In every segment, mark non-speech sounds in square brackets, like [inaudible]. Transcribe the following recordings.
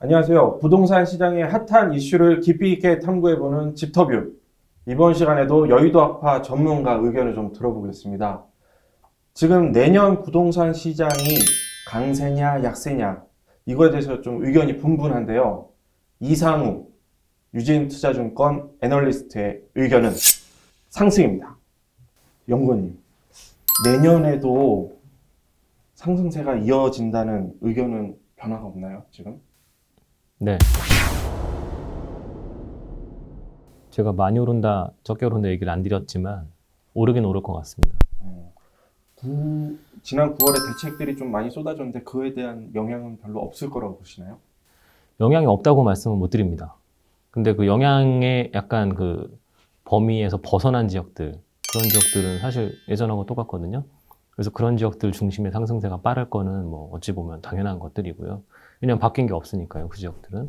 안녕하세요. 부동산 시장의 핫한 이슈를 깊이 있게 탐구해보는 집터뷰. 이번 시간에도 여의도 아파 전문가 의견을 좀 들어보겠습니다. 지금 내년 부동산 시장이 강세냐 약세냐 이거에 대해서 좀 의견이 분분한데요. 이상우 유진투자증권 애널리스트의 의견은 상승입니다. 연구원님, 내년에도 상승세가 이어진다는 의견은 변화가 없나요, 지금? 네. 제가 많이 오른다, 적게 오른다 얘기를 안 드렸지만 오르긴 오를 것 같습니다. 어, 구- 지난 9월에 대책들이 좀 많이 쏟아졌는데 그에 대한 영향은 별로 없을 거라고 보시나요? 영향이 없다고 말씀은 못 드립니다. 근데 그 영향의 약간 그 범위에서 벗어난 지역들, 그런 지역들은 사실 예전하고 똑같거든요. 그래서 그런 지역들 중심의 상승세가 빠를 거는 뭐 어찌 보면 당연한 것들이고요. 왜냐면 바뀐 게 없으니까요, 그 지역들은.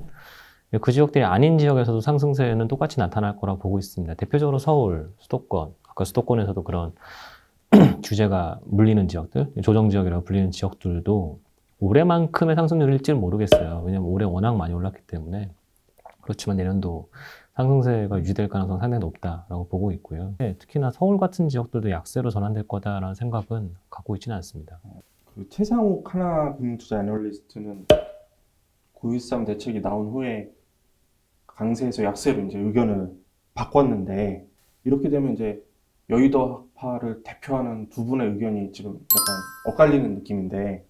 그 지역들이 아닌 지역에서도 상승세는 똑같이 나타날 거라고 보고 있습니다. 대표적으로 서울, 수도권, 아까 수도권에서도 그런 [clears throat] 규제가 물리는 지역들, 조정 지역이라고 불리는 지역들도 올해만큼의 상승률일지는 모르겠어요. 왜냐면 올해 워낙 많이 올랐기 때문에. 그렇지만 내년도 상승세가 유지될 가능성은 상당히 높다라고 보고 있고요. 네, 특히나 서울 같은 지역들도 약세로 전환될 거다라는 생각은 갖고 있지는 않습니다. 그 최상욱 하나금투자 애널리스트는 9.13 대책이 나온 후에 강세에서 약세로 이제 의견을 바꿨는데 이렇게 되면 이제 여의도 학파를 대표하는 두 분의 의견이 지금 약간 엇갈리는 느낌인데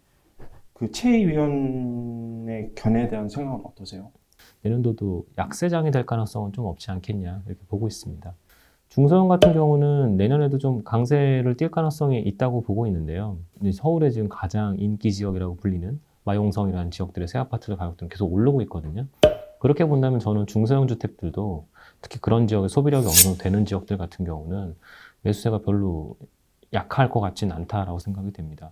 그최 위원의 견해에 대한 생각은 어떠세요? 내년도도 약세장이 될 가능성은 좀 없지 않겠냐 이렇게 보고 있습니다. 중소형 같은 경우는 내년에도 좀 강세를 띌 가능성이 있다고 보고 있는데요. 서울의 지금 가장 인기 지역이라고 불리는 마용성이라는 지역들의 새 아파트 가격들은 계속 오르고 있거든요. 그렇게 본다면 저는 중소형 주택들도 특히 그런 지역의 소비력이 어느 정도 되는 지역들 같은 경우는 매수세가 별로 약할 것 같지는 않다라고 생각이 됩니다.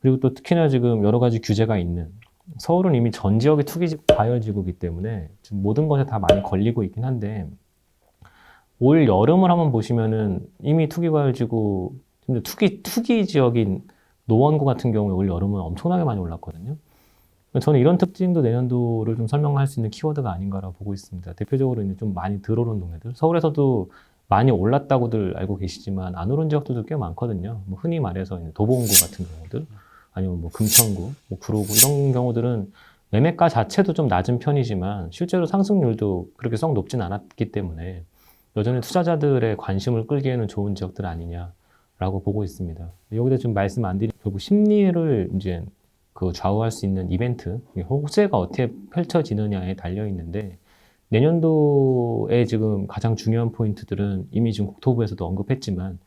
그리고 또 특히나 지금 여러 가지 규제가 있는 서울은 이미 전 지역이 투기 과열지구이기 때문에 지금 모든 것에 다 많이 걸리고 있긴 한데 올 여름을 한번 보시면은 이미 투기 과열지구 투기 투기 지역인 노원구 같은 경우에 올 여름은 엄청나게 많이 올랐거든요. 저는 이런 특징도 내년도를 좀 설명할 수 있는 키워드가 아닌가라고 보고 있습니다. 대표적으로 이제 좀 많이 들어오는 동네들. 서울에서도 많이 올랐다고들 알고 계시지만 안 오른 지역들도 꽤 많거든요. 뭐 흔히 말해서 도봉구 같은 경우들, 아니면 뭐 금천구, 뭐 구로구 이런 경우들은 매매가 자체도 좀 낮은 편이지만 실제로 상승률도 그렇게 썩 높진 않았기 때문에 여전히 투자자들의 관심을 끌기에는 좋은 지역들 아니냐라고 보고 있습니다. 여기다 좀 말씀 안 드린 결국 심리를 이제 그 좌우할 수 있는 이벤트, 호재가 어떻게 펼쳐지느냐에 달려 있는데 내년도에 지금 가장 중요한 포인트들은 이미 지금 국토부에서도 언급했지만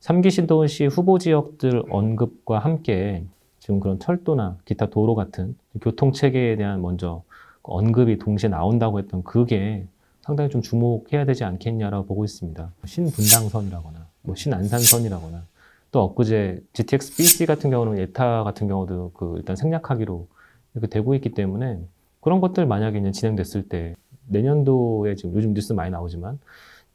3기 신도시 후보 지역들 언급과 함께 지금 그런 철도나 기타 도로 같은 교통 체계에 대한 먼저 언급이 동시에 나온다고 했던 그게 상당히 좀 주목해야 되지 않겠냐라고 보고 있습니다. 신분당선이라거나 뭐 신안산선이라거나 또 엊그제 GTX BC 같은 경우는 예타 같은 경우도 그 일단 생략하기로 이렇게 되고 있기 때문에 그런 것들 만약에 이제 진행됐을 때 내년도에 지금 요즘 뉴스 많이 나오지만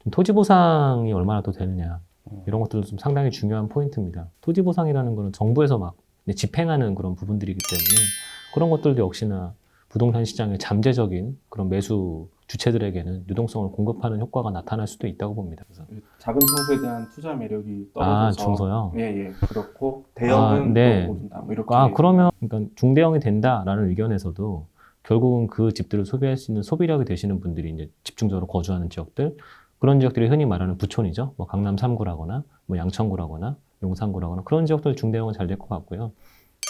좀 토지 보상이 얼마나 또 되느냐 이런 것들도 좀 상당히 중요한 포인트입니다. 토지 보상이라는 거는 정부에서 막 집행하는 그런 부분들이기 때문에 그런 것들도 역시나 부동산 시장의 잠재적인 그런 매수 주체들에게는 유동성을 공급하는 효과가 나타날 수도 있다고 봅니다. 그래서 작은 청소에 대한 투자 매력이 아 떨어져서 중소요. 예, 예. 그렇고 대형은 아, 네. 또 오른다. 뭐 이렇게 아 그러면 그러니까 중대형이 된다라는 의견에서도 결국은 그 집들을 소비할 수 있는 소비력이 되시는 분들이 이제 집중적으로 거주하는 지역들 그런 지역들이 흔히 말하는 부촌이죠. 뭐 강남 3구라거나 뭐 양천구라거나 용산구라거나 그런 지역들 중대형은 잘 될 것 같고요.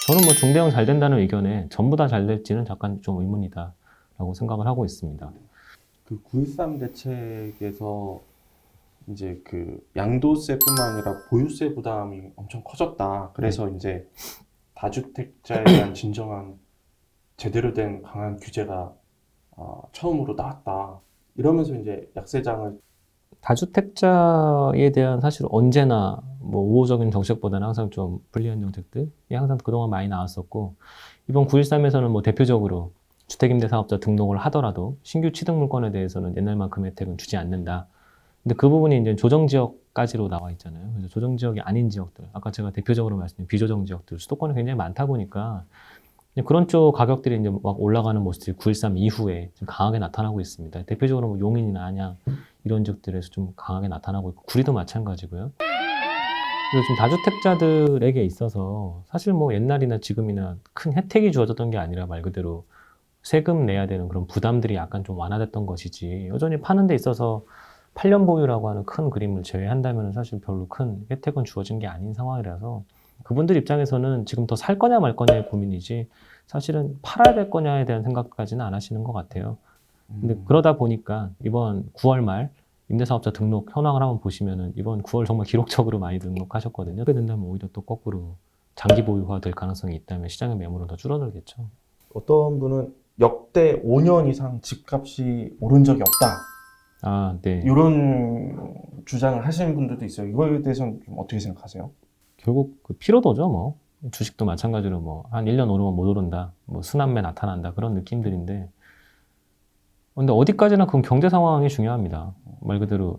저는 뭐 중대형 잘 된다는 의견에 전부 다 잘 될지는 잠깐 좀 의문이다 라고 생각을 하고 있습니다. 그 9.13 대책에서 이제 그 양도세뿐만 아니라 보유세 부담이 엄청 커졌다. 그래서 네. 이제 다주택자에 대한 진정한 제대로 된 강한 규제가 어, 처음으로 나왔다. 이러면서 이제 약세장을 다주택자에 대한 사실 언제나 뭐 우호적인 정책보다는 항상 좀 불리한 정책들이 항상 그동안 많이 나왔었고 이번 9.13에서는 뭐 대표적으로 주택임대 사업자 등록을 하더라도 신규 취득 물건에 대해서는 옛날만큼 혜택은 주지 않는다. 근데 그 부분이 이제 조정 지역까지로 나와 있잖아요. 그래서 조정 지역이 아닌 지역들, 아까 제가 대표적으로 말씀드린 비조정 지역들, 수도권에 굉장히 많다 보니까 그런 쪽 가격들이 이제 막 올라가는 모습들이 9.13 이후에 좀 강하게 나타나고 있습니다. 대표적으로 뭐 용인이나 안양 이런 지역들에서 좀 강하게 나타나고 있고 구리도 마찬가지고요. 그리고 좀 다주택자들에게 있어서 사실 뭐 옛날이나 지금이나 큰 혜택이 주어졌던 게 아니라 말 그대로 세금 내야 되는 그런 부담들이 약간 좀 완화됐던 것이지 여전히 파는 데 있어서 8년 보유라고 하는 큰 그림을 제외한다면 사실 별로 큰 혜택은 주어진 게 아닌 상황이라서 그분들 입장에서는 지금 더 살 거냐 말 거냐의 고민이지 사실은 팔아야 될 거냐에 대한 생각까지는 안 하시는 것 같아요. 근데 음. 그러다 보니까 이번 9월 말 임대사업자 등록 현황을 한번 보시면은 이번 9월 정말 기록적으로 많이 등록하셨거든요. 그렇게 된다면 오히려 또 거꾸로 장기 보유화 될 가능성이 있다면 시장의 매물은 더 줄어들겠죠. 어떤 분은 역대 5년 이상 집값이 오른 적이 없다. 아, 네. 이런 주장을 하시는 분들도 있어요. 이거에 대해서는 좀 어떻게 생각하세요? 결국 그 피로도죠, 뭐. 주식도 마찬가지로 뭐, 한 1년 오르면 못 오른다. 뭐, 순환매 나타난다. 그런 느낌들인데. 근데 어디까지나 그건 경제 상황이 중요합니다. 말 그대로.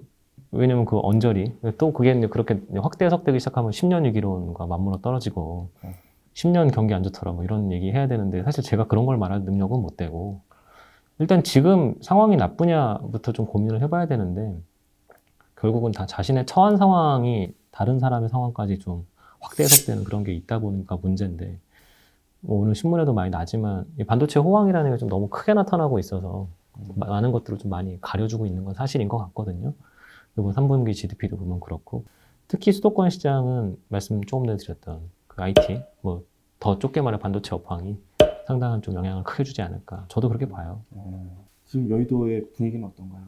왜냐면 그 언저리. 또 그게 그렇게 확대 해석되기 시작하면 10년 위기론과 맞물어 떨어지고, 네. 10년 경기 안 좋더라. 뭐 이런 얘기 해야 되는데, 사실 제가 그런 걸 말할 능력은 못 되고, 일단 지금 상황이 나쁘냐부터 좀 고민을 해봐야 되는데, 결국은 다 자신의 처한 상황이 다른 사람의 상황까지 좀 확대 해석되는 그런 게 있다 보니까 문제인데 뭐 오늘 신문에도 많이 나지만 이 반도체 호황이라는 게 좀 너무 크게 나타나고 있어서 마- 많은 것들을 좀 많이 가려주고 있는 건 사실인 것 같거든요. 이번 3분기 GDP도 보면 그렇고 특히 수도권 시장은 말씀 조금 전에 드렸던 그 IT 뭐 더 좁게 말해 반도체 업황이 상당한 좀 영향을 크게 주지 않을까. 저도 그렇게 봐요. 어, 지금 여의도의 분위기는 어떤가요?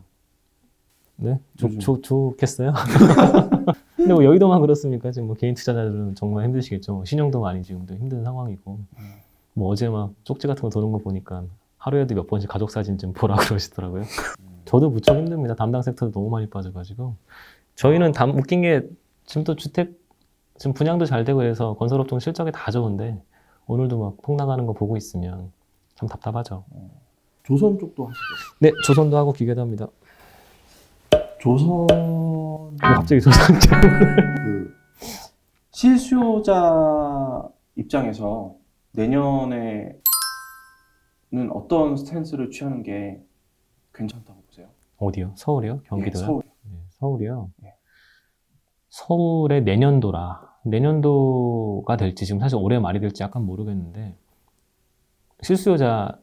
네, 좋, 좋, 좋겠어요. [laughs] 근데 뭐 여의도만 그렇습니까? 지금 뭐 개인 투자자들은 정말 힘드시겠죠. 뭐 신용도 많이 지금도 힘든 상황이고. 뭐 어제 막 쪽지 같은 거 도는 거 보니까 하루에도 몇 번씩 가족 사진 좀 보라 [laughs] 그러시더라고요. 저도 무척 힘듭니다. 담당 섹터도 너무 많이 빠져가지고. 저희는 담, 웃긴 게 지금 또 주택, 지금 분양도 잘 되고 해서 건설업종 실적이 다 좋은데 오늘도 막폭 나가는 거 보고 있으면 참 답답하죠. 조선 쪽도 하시죠. 네, 조선도 하고 기계도 합니다. 조선 뭐 갑자기 조선장. 그 실수요자 입장에서 내년에는 어떤 스탠스를 취하는 게 괜찮다고 보세요? 어디요? 서울이요? 경기도요? 네, 서울. 네, 서울이요. 네. 서울의 내년도라. 내년도가 될지 지금 사실 올해 말이 될지 약간 모르겠는데 실수요자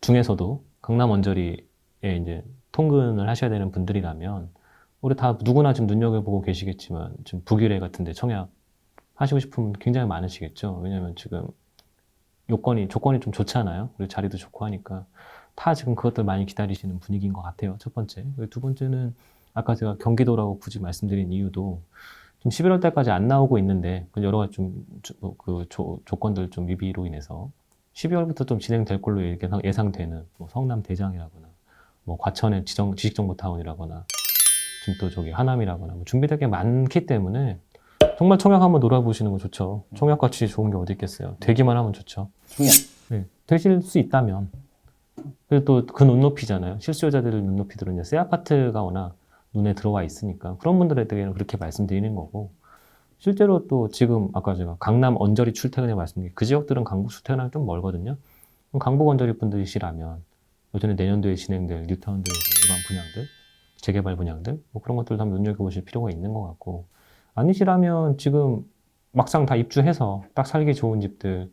중에서도 강남 원저리에 이제 통근을 하셔야 되는 분들이라면 올해 다 누구나 지금 눈여겨보고 계시겠지만 지금 북유래 같은데 청약 하시고 싶은 분 굉장히 많으시겠죠. 왜냐면 지금 요건이 조건이 좀 좋잖아요. 그리고 자리도 좋고 하니까 다 지금 그것들 많이 기다리시는 분위기인 것 같아요. 첫 번째. 그리고 두 번째는 아까 제가 경기도라고 굳이 말씀드린 이유도 좀 11월 달까지 안 나오고 있는데 그 여러 가지 좀그 조건들 좀 미비로 인해서 12월부터 좀 진행될 걸로 예상- 예상 되는 뭐 성남 대장이라거나 뭐 과천의 지정 지식정보타운이라거나 지금 또 저기 하남이라거나 뭐 준비될 게 많기 때문에 정말 청약 한번 놀아보시는 거 좋죠. 청약 같이 좋은 게 어디 있겠어요. 되기만 하면 좋죠. 청약. 네, 되실 수 있다면. 그리고 또 그 눈높이잖아요. 실수요자들의 눈높이들은 이제 새 아파트가 워낙 눈에 들어와 있으니까 그런 분들에게는 그렇게 말씀드리는 거고 실제로 또 지금 아까 제가 강남 언저리 출퇴근에 말씀드린 그 지역들은 강북 출퇴근하기 좀 멀거든요. 그럼 강북 언저리 분들이시라면 여전히 내년도에 진행될 뉴타운들 일반 분양들, 재개발 분양들 뭐 그런 것들도 한번 눈여겨보실 필요가 있는 것 같고 아니시라면 지금 막상 다 입주해서 딱 살기 좋은 집들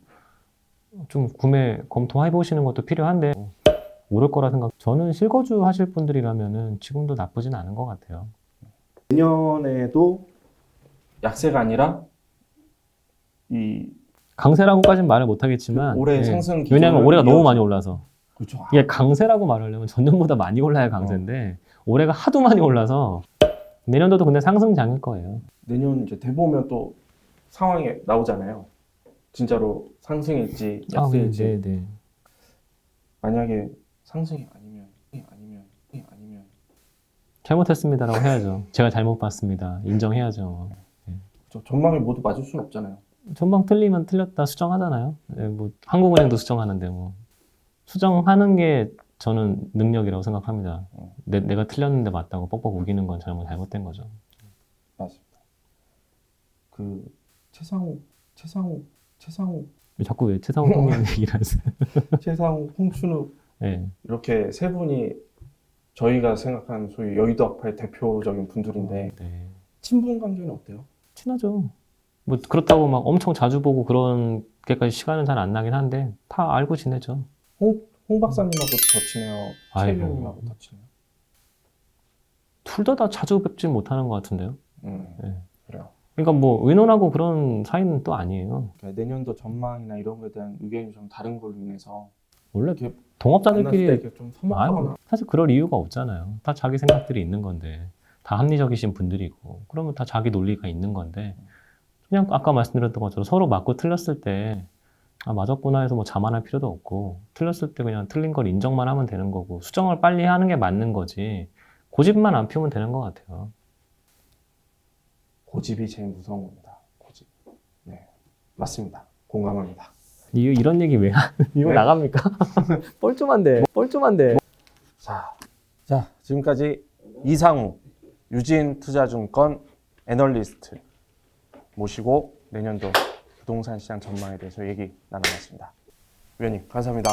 좀 구매 검토해 보시는 것도 필요한데 오를 거라 생각. 저는 실거주 하실 분들이라면은 지금도 나쁘진 않은 것 같아요. 내년에도 약세가 아니라 이 강세라고까지는 말을 못하겠지만 올해 예. 상승 왜냐하면 기조를 올해가 너무 이어서- 많이 올라서 그렇죠. 아, 이게 강세라고 말하려면 전년보다 많이 올라야 강세인데 올해가 하도 많이 올라서 내년도도 근데 상승장일 거예요. 내년 이제 돼보면 또 상황이 나오잖아요. 진짜로 상승일지 약세일지. 아, 네, 네. 만약에 상승이 아니면 아니면 아니면 잘못했습니다라고 해야죠. 제가 잘못 봤습니다. 인정해야죠. 저 전망을 모두 맞을 수는 없잖아요. 전망 틀리면 틀렸다 수정하잖아요. 예, 뭐 한국은행도 수정하는데 뭐 수정하는 게 저는 능력이라고 생각합니다. 어. 내, 내가 틀렸는데 맞다고 뻑뻑 우기는 건 잘못 잘못된 거죠. 맞습니다. 그 최상욱 최상욱 최상욱 자꾸 왜 최상훈 형님 [laughs] 얘기를 하세요? [laughs] 최상욱, 홍춘욱 네. 이렇게 세 분이 저희가 생각하는 소위 여의도 학파의 대표적인 분들인데 네. 친분 관계는 어때요? 친하죠. 뭐 그렇다고 막 엄청 자주 보고 그런 게까지 시간은 잘 안 나긴 한데 다 알고 지내죠. 홍, 홍 박사님하고 더 친해요? 최 아이고. 의원님하고 더 친해요? 둘 다 다 자주 뵙지 못하는 것 같은데요. 음, 네. 그래요. 그러니까 뭐 의논하고 그런 사이는 또 아니에요. 그러니까 내년도 전망이나 이런 거에 대한 의견이 좀 다른 걸로 인해서 원래 이렇게 만났을 동업자들끼리 이렇게 좀 서먹하거나 아니, 사실 그럴 이유가 없잖아요. 다 자기 생각들이 있는 건데, 다 합리적이신 분들이고, 그러면 다 자기 논리가 있는 건데, 그냥 아까 말씀드렸던 것처럼 서로 맞고 틀렸을 때, 아, 맞았구나 해서 뭐 자만할 필요도 없고, 틀렸을 때 그냥 틀린 걸 인정만 하면 되는 거고, 수정을 빨리 하는 게 맞는 거지, 고집만 안 피우면 되는 것 같아요. 고집이 제일 무서운 겁니다. 고집. 네, 맞습니다. 공감합니다. 이, 이런 얘기 왜, 하- [laughs] 이거 네. 나갑니까? [laughs] 뻘쭘한데, 뻘쭘한데. 자, 자 지금까지 이상우 유진 투자증권 애널리스트 모시고 내년도 부동산 시장 전망에 대해서 얘기 나눠봤습니다. 위원님 감사합니다.